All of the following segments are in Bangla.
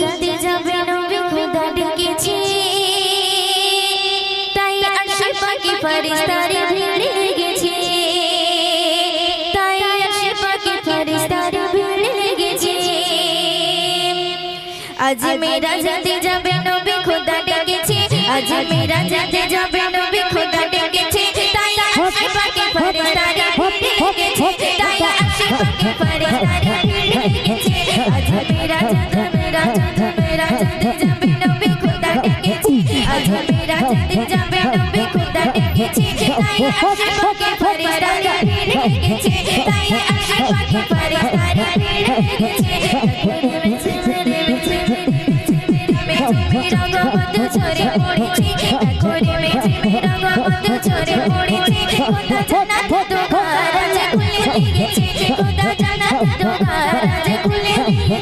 যেতে যাবে নবী খোদা ডেকেছে। তাই আশে পাখি ফেরেশতারে ভিড় লেগেছে তাই আশে পাখি ফেরেশতারে ভিড় লেগেছে আজ মেরা যেতে যাবে নবী খোদা ডেকেছে। তাই আশে পাখি ফেরেশতারে ভিড় লেগেছে তাই আশে পাখি ফেরেশতারে ভিড় লেগেছে আজ মেরা যেতে মেরা যেতে মেরা যেতে যাবে নবী খোদা ডেকেছে আজ মেরা যেতে যাবে নবী খোদা ডেকেছে তাই আশে পাখি ফেরেশতারে ভিড় লেগেছে তাই আশে পাখি ফেরেশতারে ভিড় লেগেছে রঙ্গবন্ধু ঝরে পড়েছে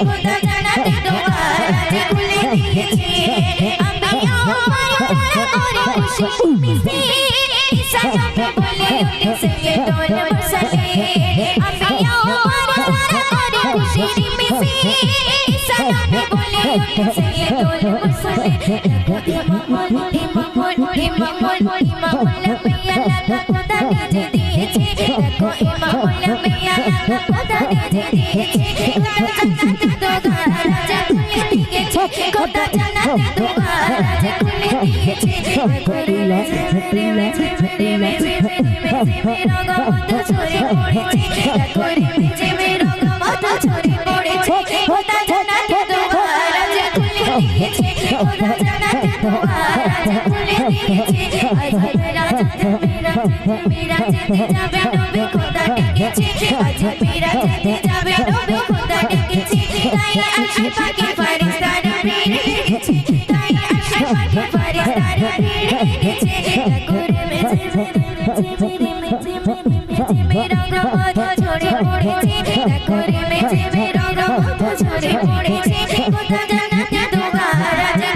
কোথা জানাতে দোয়ার আজ খুলে দিয়েছে আমি আমার করে খুশি মিশে নবী বলে উঠে সৈয়দুল মুরসালিন আমি আমার করে খুশি মিশে নবী বলে উঠে সৈয়দুল মুরসালিন ইমামুল ইমামুল ইমামুল ইমামুল লাকা খোদা নিজে দিয়েছে। দেখো খোদা নিজে দিয়েছে। জান্নাত দোগার রাজা দিয়েছে। খোদা জান্নাত দোগার রাজা খুলে যেতে যেতে যাবে, নবী খোদা ডেকেছে আজ যেতে যাবে, নবী খোদা ডেকেছে তাই আশে পাকে ফেরেশতারা ভিড় লেগেছে তাই আশে পাকে ফেরেশতারা ভিড় করে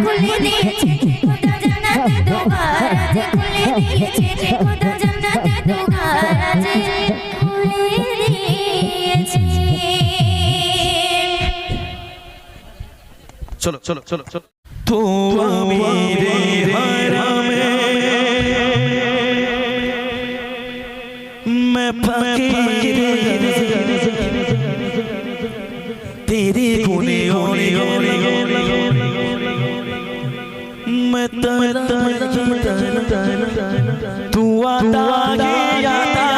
খুলে দিয়েছে। চলো চলো চলো চলো তো আমি রে হারামে मैं फकीर तेरे गुने होने होने मैं तना तू आता ये आता तू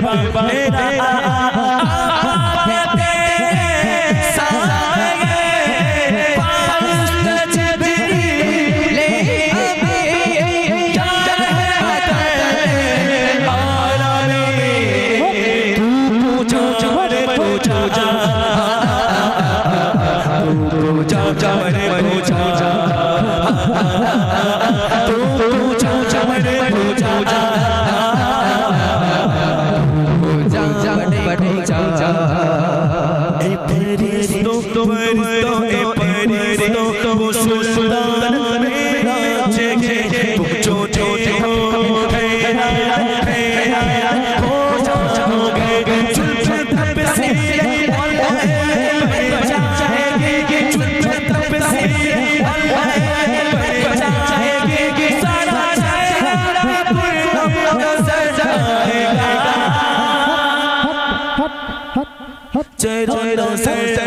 Bye. chơi thôi đâu sắp sắp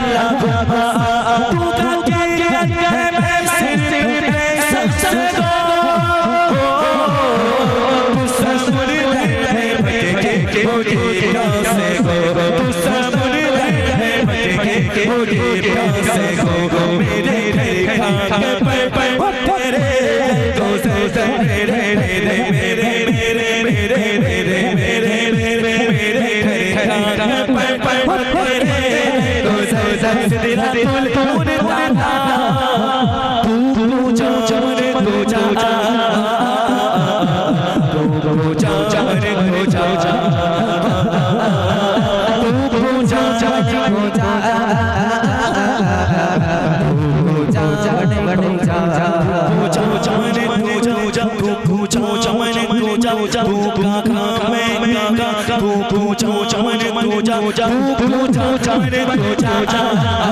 الله पूजा पूजा पूजा पूजा पूजा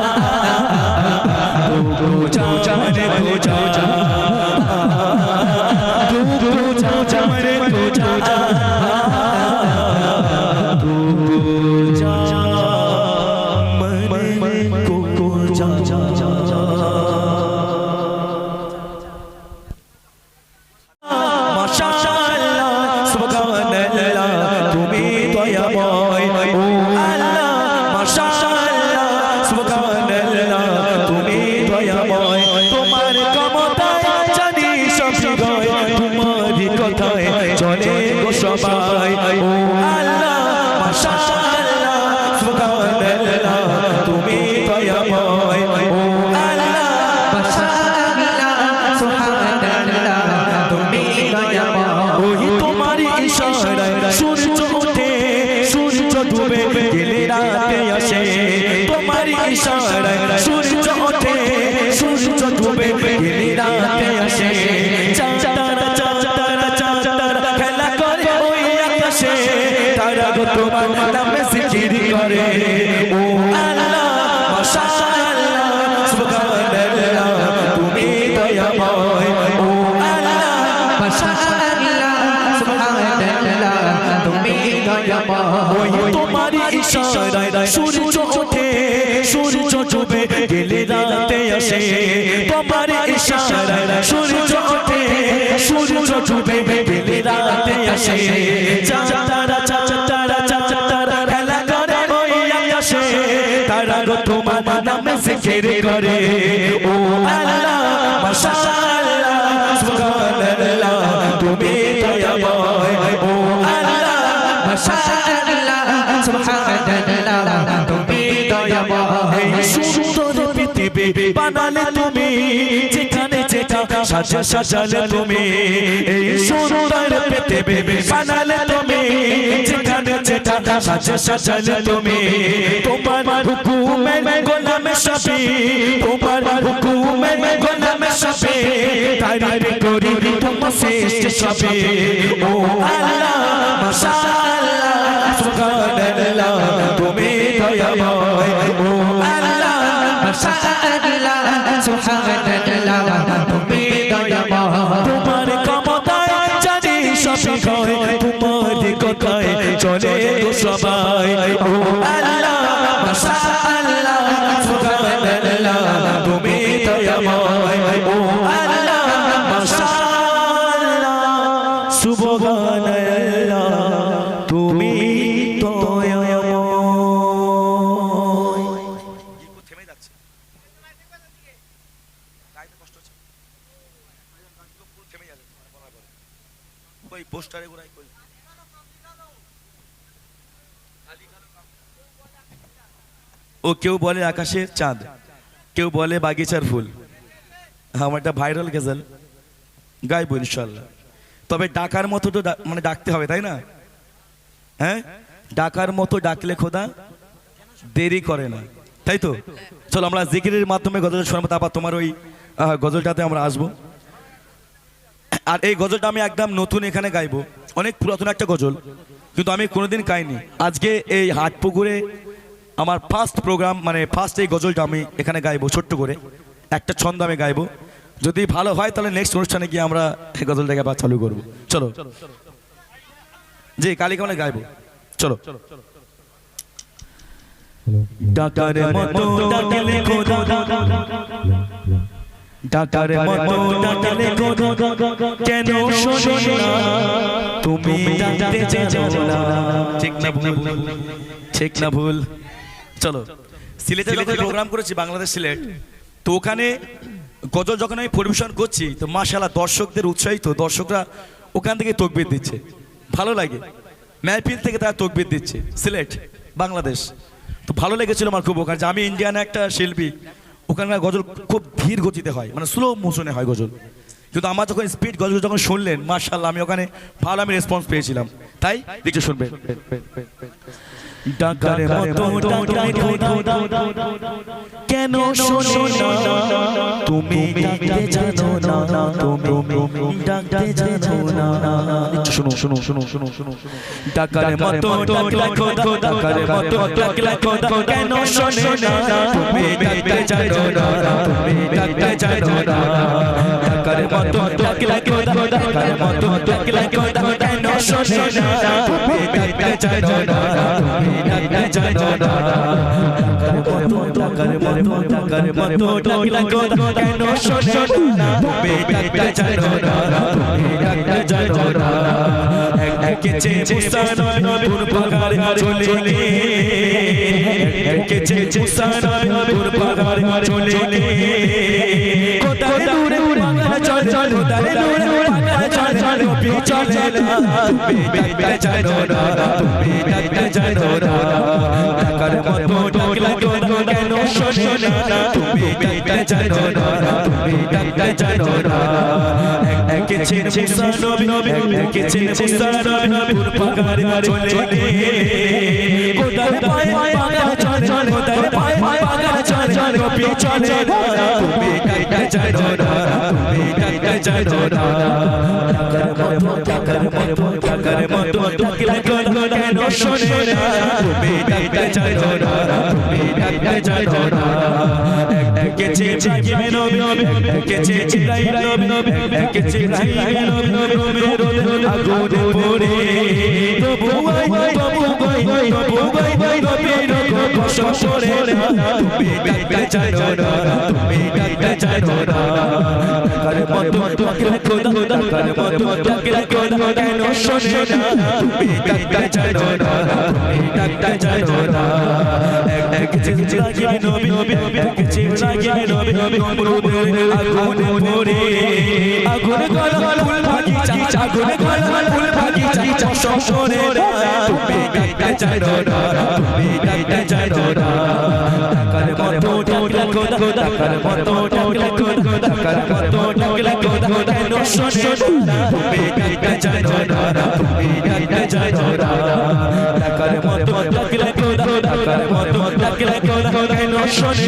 রাতে আসে তোমারই ইশারায় সূর্য ওঠে সূর্য ডুবে গেলে রাতে আসে। চাঁদ তারা চাঁদ তারা চাঁদ তারা খেলা করে ওই আকাশে। তারা গো তোমার নামে জিকির করে। ও আল্লাহ মাশাআল্লাহ সুবহানাল্লাহ তুমি দয়াময়। ও আল্লাহ মাশাআল্লাহ সুবহানাল্লাহ তুমি দয়াময়। বানালে তুমি, যেখানে যেটা, সাজা সাজালে তুমি। এই সুন্দর পৃথিবী বানালে তুমি, যেখানে যেটা, সাজা সাজালে তুমি। তোমার হুকুমের গোলামে সবই তোমার হুকুমের গোলামে সবই তারিফ করি তোমার শ্রেষ্ঠ সবই ও আল্লাহ, মাশাআল্লাহ, সুবহানাল্লাহ, তুমি দয়াময়। ও আল্লাহ মাশাআল্লাহ সুবহানাল্লাহ তুমি দয়াময় তোমার ক্ষমতায় জানি সবই হয়, তোমার কথায় চলে সবাই। ও আল্লাহ ও কেউ বলে আকাশের চাঁদ, কেউ বলে বাগিচার ফুল। আমার একটা ভাইরাল গেজাল, গাইবো ইনশাল্লাহ। তবে ডাকার মতো তো মানে ডাকতে হবে, তাই না? হ্যাঁ? ডাকার মতো ডাকলে খোদা দেরি করে না। তাই তো? চলো আমরা জিকিরের মাধ্যমে গজল শোনাবো, তারপর তোমার ওই গজলটাতে আমরা আসব। আর এই গজলটা আমি একদম নতুন এখানে গাইবো। অনেক পুরাতন একটা গজল, কিন্তু আমি কোনোদিন গাইনি। আজকে এই হাটপুকুরে আমার ফার্স্ট প্রোগ্রাম মানে ফার্স্ট এই গজলটা আমি এখানে গাইবো, ছোট্ট করে। একটা ছন্দ আমি গাইবো। যদি ভালো হয়, তাহলে নেক্সট অনুষ্ঠানে গিয়ে আমরা এই গজলটাকে আবার চালু করব। চলো। জি, কালী কেমন গাইবো। চলো। ডাকার মতো ডাকলে খোদা। ডাকার মতো ডাকলে খোদা। কেন শোনো না? তুমি ডাকতে জানো না। ঠিক না ভুল? ঠিক না ভুল। চলো। সিলেটে যখন প্রোগ্রাম করেছি বাংলাদেশ সিলেট তো ওখানে গজল যখন আমি পরিবেশন করছি তো মাশাল্লাহ দর্শকদের উৎসাহিত দর্শকরা ওখান থেকে তকবির দিচ্ছে। ভালো লাগে। মেহফিল থেকে তারা তকবির দিচ্ছে। সিলেট বাংলাদেশ। তো ভালো লেগেছিল আমার খুব ওখানে। যে আমি ইন্ডিয়ান একটা শিল্পী ওখানকার গজল খুব ধীর গতিতে হয়। মানে স্লো মোশনে হয় গজল। কিন্তু আমার যখন স্পিড গজল যখন শুনলেন মার্শাল্লাহ আমি ওখানে ভালো আমি রেসপন্স পেয়েছিলাম। তাই দেখতে শুনবেন। ডাকার মতো ডাকলে কেন শোনো তুমি ডাকতে জানো না? তুমি ডাকতে জানো না? শুনো শুনো শুনো শুনো শুনো ডাকার মতো ডাকলে খোদা ডাকার মতো ডাকলে খোদা কেন শোনো না? তুমি ডাকতে জানো না? তুমি ডাকতে জানো না? ডাকার মতো ডাকলে মতো শোনো জানো না ডাকার মতো ডাকলে খোদা কেন শোনো না তুমি ডাকতে জানো না তুমি ডাকতে চলে চলে চল চল চল চলে না ডাকতে জানো না ডাকতে জানো না ডাকার মতো ডাকলে কোন কেন শোনো না তুমি জানো জানো চলে বাগান চলে কপি চলে তুমি কাইটা জানো না তুমি কাইটা জানো না টাকার মতো টাকার মতো টাকলে কোন কেন শোনে না তুমি কাইটা জানো না তুমি কাইটা জানো না কেচে চিকিমে নবী কেচে চিলাই নবী কেচে চিলাই নবী মেরো আগুনে পড়ে প্রভু আই প্রভু গাই প্রভু গাই গাই নবী রকম সসরে তুমি কাইটা জানো না তুমি কাইটা জানো না মতো তাকলে খোদা খোদা মতো তাকলে খোদা কেন শোনে না তুমি কাইটা জানো না তুমি কাইটা জানো না এক চিজ লাগিয়ে নবী এক চিজ লাগিয়ে নবী নমরুদের আগুনে পড়ে আগুন গলা ফুল বাগিচা আগুন গলা ফুল বাগিচা সসরে তুমি কাইটা জানো না তুমি কাইটা জানো না কার মতো তাকলে খোদা খোদা কার মতো তাকলে খোদা কার মতো তাকলে খোদা কেন শোনে তুমি কাইটা জানো না তুমি কাইটা জানো না কার মতো তাকলে খোদা কার মতো তাকলে খোদা কেন শোনে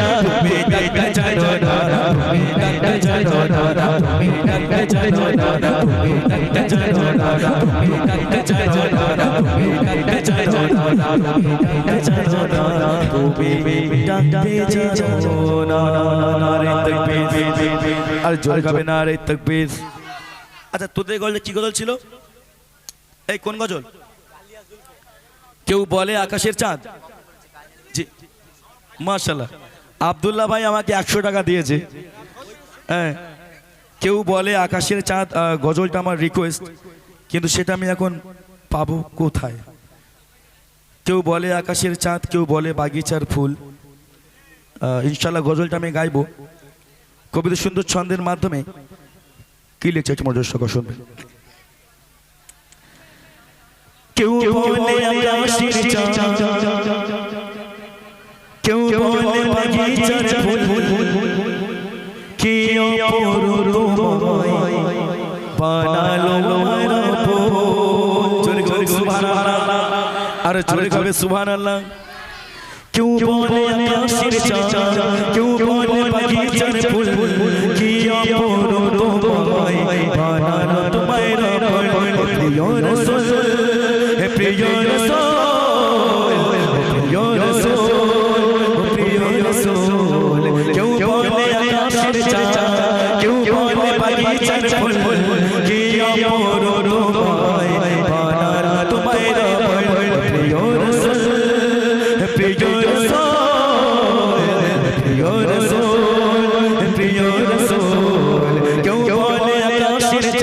না তুমি কাইটা জানো না তুমি কাইটা জানো না তুমি কাইটা জানো না তুমি কাইটা জানো না তুমি কাইটা জানো না তুমি কাইটা জানো না তুমি কাইটা জানো না তুমি ডাকতে জানো না নারে তাকবীর আর জোর গাবে নারে তাকবীর। আচ্ছা তোদের গজল কি গজল ছিল? এই কোন গজল? কেউ বলে আকাশের চাঁদ? মার্শাল্লাহ আবদুল্লাহ ভাই আমাকে একশো টাকা দিয়েছে। হ্যাঁ। কেউ বলে আকাশের চাঁদ গজলটা আমার রিকোয়েস্ট কিন্তু সেটা আমি এখন পাবো কোথায়? কেউ বলে আকাশের চাঁদ, কেউ বলে বাগিচার ফুল। ইনশাল্লাহ গজলটা আমি গাইবো। কবিতা সুন্দর ছন্দের মাধ্যমে। কি লিখছে একটু সহকারে শুনবে কেউ বলে আকাশের চাঁদ কেউ বলে বাগিচার ফুল কি অপরূপ তোমায় বানালো জোরে জোরে সুবহানাল্লাহ আর জোরে কবে সুবহানাল্লাহ কেউ বলে আকাশের চাঁদ কেউ বলে বাগিচার ফুল কি অপরূপ বানালো তোমায় রব প্রিয় রাসূল হে প্রিয়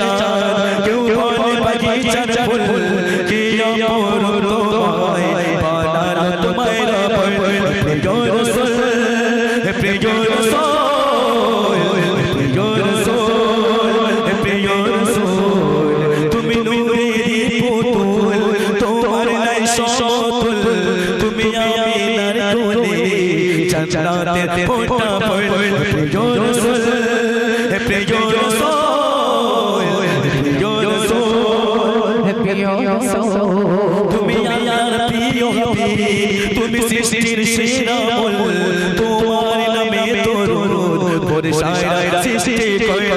আকাশের বল তোমার নামে তরুণ করে সারা সৃষ্টি করে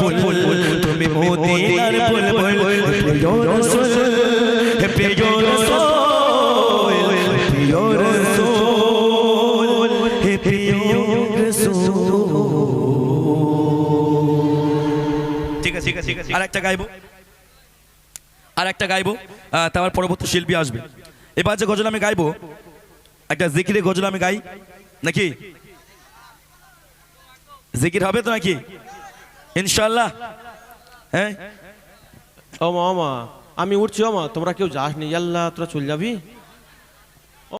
ফুল তুমি মদিনার বুলবুল প্রিয় রাসূল হে প্রিয় রাসূল প্রিয় রাসূল হে প্রিয় রাসূল ঠিক আছে ঠিক আছে আর একটা গাইবো আর একটা গাইবো তারপর পরবর্তী শিল্পী আসবে এবার যে গজল আমি গাইবো একটা জিকিরে গজল আমি গাই নাকি জিকির হবে তো নাকি ইনশাল্লাহ হ্যাঁ? ওমা ওমা। আমি উঠছি ও মা তোমরা কেউ যাস নি আল্লাহ তোরা চলে যাবি?